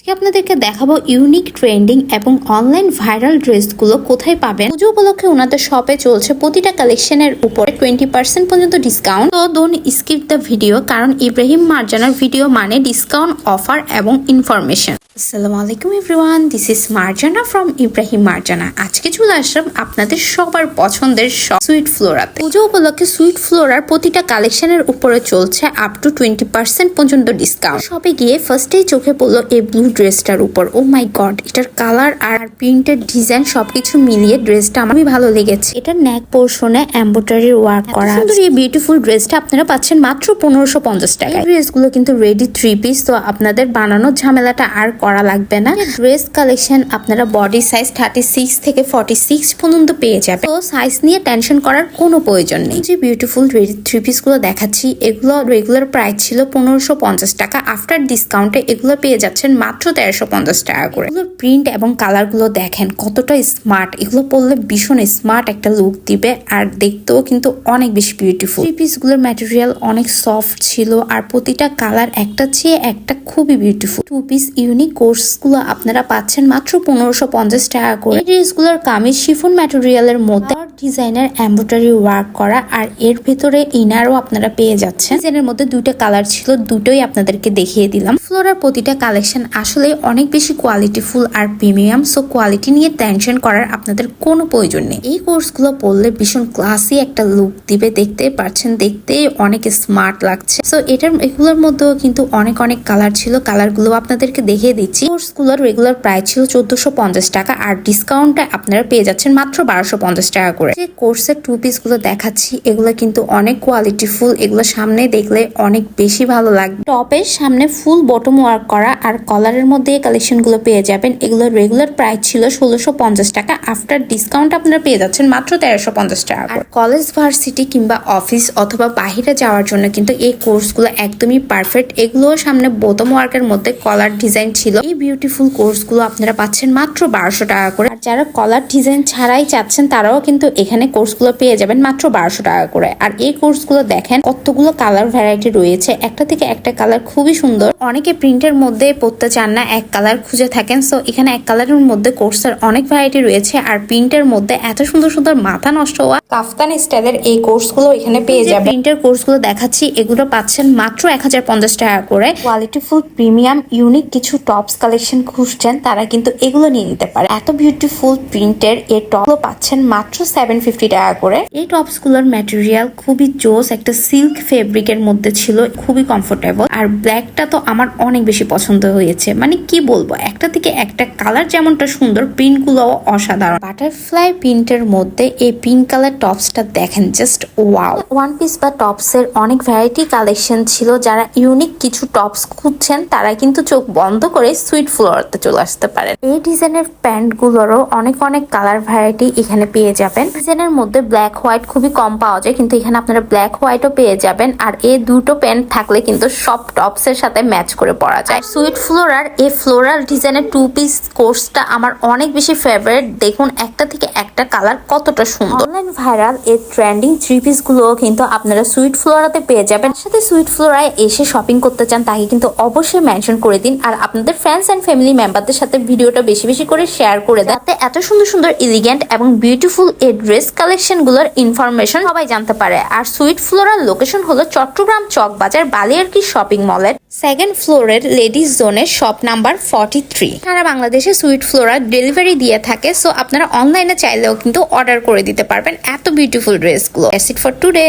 আজকে আপনাদেরকে দেখাবো ইউনিক ট্রেন্ডিং এবং অনলাইন ভাইরাল ড্রেসগুলো কোথায় পাবেন। পুজো উপলক্ষে ওনাদের শপে চলছে প্রতিটা কালেকশনের উপরে টোয়েন্টি পার্সেন্ট পর্যন্ত ডিসকাউন্ট তো ডোন স্কিপ দ্য ভিডিও কারণ ইব্রাহিম মার্জানার ভিডিও মানে ডিসকাউন্ট অফার এবং ইনফরমেশন আসসালামু আলাইকুম everyone this is Marjana from Ibrahim Marjana. আজকে চলে আসলাম আপনাদের সবার পছন্দের সুইট ফ্লোরাতে পুজো উপলক্ষে সুইট ফ্লোরার প্রতিটা কালেকশনের উপরে চলছে আপ টু টোয়েন্টি পার্সেন্ট পর্যন্ত ডিসকাউন্ট শপে গিয়ে ফার্স্টেই চোখে পড়ল এই ব্লু ড্রেসটার উপর। ও মাই গড এটার কালার আর প্রিন্টেড ডিজাইন সবকিছু মিলিয়ে ড্রেসটা আমার ভালো লেগেছে। এটার নেক পোর্শনে এম্বোটারি ওয়ার্ক করা। সুন্দর এই বিউটিফুল ড্রেসটা আপনারা পাচ্ছেন মাত্র পনেরোশো পঞ্চাশ টাকা ড্রেসগুলো কিন্তু রেডি থ্রি পিস তো আপনাদের বানানোর ঝামেলাটা আর করা লাগবে না। ড্রেস কালেকশন আপনারা বডি সাইজ থার্টি সিক্স থেকে ফর্টি সিক্স পর্যন্ত পেয়ে যাবে তো সাইজ নিয়ে টেনশন করার কোনো প্রয়োজন নেই। যে বিউটিফুল থ্রি পিসগুলো দেখাচ্ছি, এগুলো রেগুলার প্রাইস ছিল পনেরোশো পঞ্চাশ টাকা। আফটার ডিসকাউন্টে এগুলো পেয়ে যাচ্ছেন মাত্র তেরোশো পঞ্চাশ টাকা করে। এগুলোর প্রিন্ট এবং কালারগুলো দেখেন, কতটা স্মার্ট এগুলো পরলে ভীষণ স্মার্ট একটা লুক দিবে আর দেখতেও কিন্তু অনেক বেশি বিউটিফুল থ্রি পিসগুলোর ম্যাটেরিয়াল অনেক সফট ছিল আর প্রতিটা কালার একটা চেয়ে একটা খুবই বিউটিফুল টু পিস ইউনিক কোর্সগুলো আপনারা পাচ্ছেন মাত্র পনেরোশো পঞ্চাশ টাকা করে। ড্রেসগুলোর কামিজ, শিফন ম্যাটেরিয়ালের মধ্যে ডিজাইনের এম্ব্রয়ডারি ওয়ার্ক করা আর এর ভেতরে ইনারও আপনারা পেয়ে যাচ্ছেন। ডিজাইনের মধ্যে দুইটা কালার ছিল, দুটোই আপনাদেরকে দেখিয়ে দিলাম। ফ্লোরার প্রতিটা কালেকশন আসলে অনেক বেশি কোয়ালিটিফুল আর প্রিমিয়াম সো কোয়ালিটি নিয়ে টেনশন করার আপনাদের কোনো প্রয়োজন নেই। এই কোর্সগুলো পড়লে ভীষণ ক্লাসি একটা লুক দিবে, দেখতে পাচ্ছেন, দেখতে অনেক স্মার্ট লাগছে। সো এটার, এগুলোর মধ্যেও কিন্তু অনেক অনেক কালার ছিল। কালারগুলো আপনাদেরকে দেখিয়ে দিচ্ছি। কোর্সগুলোর রেগুলার প্রাইস ছিল চোদ্দশো পঞ্চাশ টাকা আর ডিসকাউন্টে আপনারা পেয়ে যাচ্ছেন মাত্র বারোশো পঞ্চাশ টাকা করে। যে কোর্সের টু পিসগুলো দেখাচ্ছি, এগুলো কিন্তু অনেক কোয়ালিটিফুল এগুলো সামনে দেখলে অনেক বেশি ভালো লাগবে। টপের সামনে ফুল বটম ওয়ার্ক করা আর কলারের মধ্যে কালেকশনগুলো পেয়ে যাবেন। এগুলো রেগুলার প্রাইস ছিল ষোলোশো পঞ্চাশ টাকা। আফটার ডিসকাউন্ট আপনারা পেয়ে যাচ্ছেন মাত্র তেরোশো পঞ্চাশ টাকা আর কলেজ ভার্সিটি কিংবা অফিস অথবা বাহিরে যাওয়ার জন্য কিন্তু এই কোর্সগুলো একদমই পারফেক্ট এগুলো সামনে বোতম ওয়ার্কের মধ্যে কলার ডিজাইন ছিল। এই বিউটিফুল কোর্সগুলো আপনারা পাচ্ছেন মাত্র বারোশো টাকা করে। আর যারা কলার ডিজাইন ছাড়াই চাচ্ছেন তারাও কিন্তু এখানে কোর্সগুলো পেয়ে যাবেন মাত্র বারোশো টাকা করে। আর এই কোর্সগুলো দেখেন কতগুলো কালার ভ্যারাইটি রয়েছে। একটা থেকে একটা কালার খুবই সুন্দর। অনেকে প্রিন্টের মধ্যে পড়তে চান না এক কালার খুঁজে থাকেন। সো এখানে এক কালারের মধ্যে কোর্সের অনেক ভ্যারাইটি রয়েছে। আর প্রিন্টের মধ্যে এত সুন্দর সুন্দর মাথা নষ্ট হওয়া কাফতান স্টাইলের এই কোর্সগুলো এখানে পেয়ে যাবেন। প্রিন্টের কোর্সগুলো দেখাচ্ছি এগুলো পাচ্ছেন মাত্র এক হাজার পঞ্চাশ টাকা করে। কোয়ালিটিফুল প্রিমিয়াম ইউনিক কিছু টপস কালেকশন খুঁজছেন, তারা কিন্তু এগুলো নিয়ে নিতে পারে। এত বিউটিফুল প্রিন্টের এই টপগুলো পাচ্ছেন মাত্র সেভেন ফিফটি টাকা করে। এই টপসগুলোর ম্যাটেরিয়াল খুবই জোস, একটা সিল্ক ফেব্রিকের মধ্যে ছিল, খুবই কমফোর্টেবল আর ব্ল্যাকটা তো আমার অনেক বেশি পছন্দ হয়েছে। মানে কি বলব, একটা থেকে একটা কালার যেমনটা সুন্দর প্রিন্টগুলো অসাধারণ। বাটারফ্লাই প্রিন্টের মধ্যে এই পিঙ্ক কালার টপসটা দেখেন জাস্ট ওয়াও ওয়ান পিস বা টপস এর অনেক ভ্যারাইটি কালেকশন ছিল, যারা ইউনিক কিছু টপস খুঁজছেন, তারা কিন্তু চোখ বন্ধ করে সুইট ফ্লোরতে চলে আসতে পারেন এই ডিজাইনের প্যান্ট গুলোরও অনেক অনেক কালার ভ্যারাইটি এখানে পেয়ে যাবেন। ডিজাইনের মধ্যে ব্ল্যাক হোয়াইট খুবই কম পাওয়া যায়, কিন্তু এখানে আপনারা ব্ল্যাক হোয়াইটও পেয়ে যাবেন। আর এই দুটো প্যান্ট থাকলে কিন্তু সব টপস এর সাথে ম্যাচ করে পরা যায়। সুইট ফ্লোরার এই ফ্লোরাল ডিজাইনের টু পিস কোর্সটা আমার অনেক বেশি ফেভারিট দেখুন, একটা থেকে একটা কালার কতটা সুন্দর। অনলাইন ভাইরাল এই ট্রেন্ডিং থ্রি পিসগুলো কিন্তু আপনারা সুইট ফ্লোরাতে পেয়ে যাবেন। সাথে সুইট ফ্লোরায় এসে শপিং করতে চান, তাকে কিন্তু অবশ্যই মেনশন করে দিন। আর আপনাদের ফ্রেন্ডস এন্ড ফ্যামিলি মেম্বারদের সাথে ভিডিওটা বেশি বেশি করে শেয়ার করে দেন যাতে এত সুন্দর সুন্দর ইলিগেন্ট এবং বিউটিফুল এই ড্রেস কালেকশনগুলোর ইনফরমেশন সবাই জানতে পারে। আর সুইট ফ্লোরার লোকেশন হলো চট্টগ্রাম চক বাজার বালিয়ারকি শপিং মলের সেকেন্ড ফ্লোরের লেডিস জোনের শপ নাম্বার ফর্টি থ্রি সারা বাংলাদেশে সুইট ফ্লোরা ডেলিভারি দিয়ে থাকে সো আপনারা অনলাইনে চাইলেও কিন্তু অর্ডার করে দিতে পারবেন এত বিউটিফুল ড্রেসগুলো অ্যাসিড ফর টুডে.